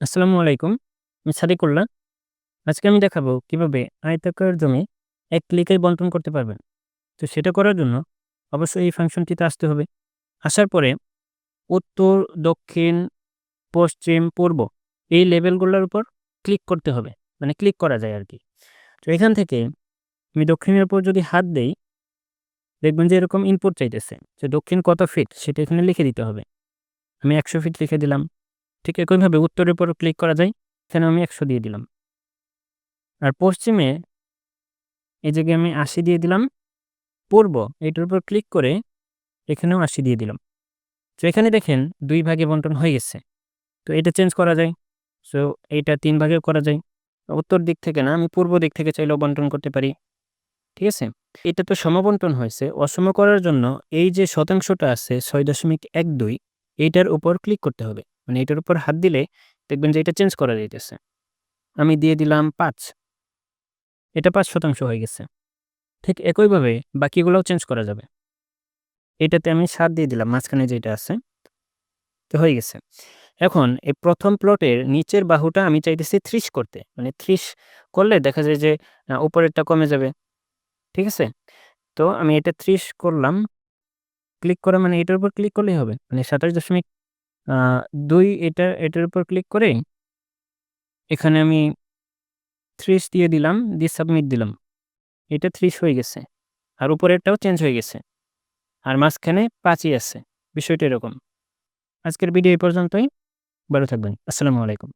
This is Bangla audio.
আসসালামু আলাইকুম। আমি সাদিকুল্লাহ। আজকে আমি দেখাবো কীভাবে আয়তাকার জমি এক ক্লিকে বন্টন করতে পারবেন। তো সেটা করার জন্য অবশ্যই এই ফাংশনটিতে আসতে হবে। আসার পরে উত্তর, দক্ষিণ, পশ্চিম, পূর্ব এই লেভেলগুলোর উপর ক্লিক করতে হবে। মানে ক্লিক করা যায় আর কি। তো এখান থেকে আমি দক্ষিণের উপর যদি হাত দেই, দেখবেন যে এরকম ইনপুট চাইতেছে। যে দক্ষিণ কত ফিট সেটা এখানে লিখে দিতে হবে। আমি একশো ফিট লিখে দিলাম। ঠিক একইভাবে উত্তরের উপর ক্লিক করা যায় এখানে আমি একশো দিয়ে দিলাম। আর পশ্চিমে এই জায়গায় আমি আশি দিয়ে দিলাম। পূর্ব এটার উপর ক্লিক করে এখানেও আশি দিয়ে দিলাম। তো এখানে দেখেন দুই ভাগে বন্টন হয়ে গেছে। তো এটা চেঞ্জ করা যায়। সো এইটা তিন ভাগেও করা যায়। উত্তর দিক থেকে না, আমি পূর্ব দিক থেকে চাইলেও বন্টন করতে পারি। ঠিক আছে? এটা তো সমবন্টন হয়েছে। অসম করার জন্য এই যে শতাংশটা আছে, ছয় দশমিক এক দুই এইটার উপর ক্লিক করতে হবে। মানে এটার উপর হাত দিলে দেখবেন যে এটা চেঞ্জ করা যাইতেছে। আমি দিয়ে দিলাম পাঁচ। এটা পাঁচ শতাংশ হয়ে গেছে। ঠিক একইভাবে বাকিগুলোও চেঞ্জ করা যাবে। এটাতে আমি সাত দিয়ে দিলাম, মাঝখানে যেটা আছে, তো হয়ে গেছে। এখন এই প্রথম প্লটের নিচের বাহুটা আমি চাইতেছি ত্রিশ করতে। মানে ত্রিশ করলে দেখা যায় যে উপরেরটা কমে যাবে। ঠিক আছে? তো আমি এটা ত্রিশ করলাম। ক্লিক করা মানে এটার উপর ক্লিক করলেই হবে। মানে সাতাশ দশমিক দুই এটা, এটার উপর ক্লিক করে এখানে আমি থ্রিস দিয়ে দিলাম, দিয়ে সাবমিট দিলাম। এটা থ্রিস হয়ে গেছে। আর উপরেরটাও চেঞ্জ হয়ে গেছে। আর মাঝখানে পাঁচই আছে। বিষয়টা এরকম। আজকের ভিডিও এই পর্যন্তই। ভালো থাকবেন। আসসালামু আলাইকুম।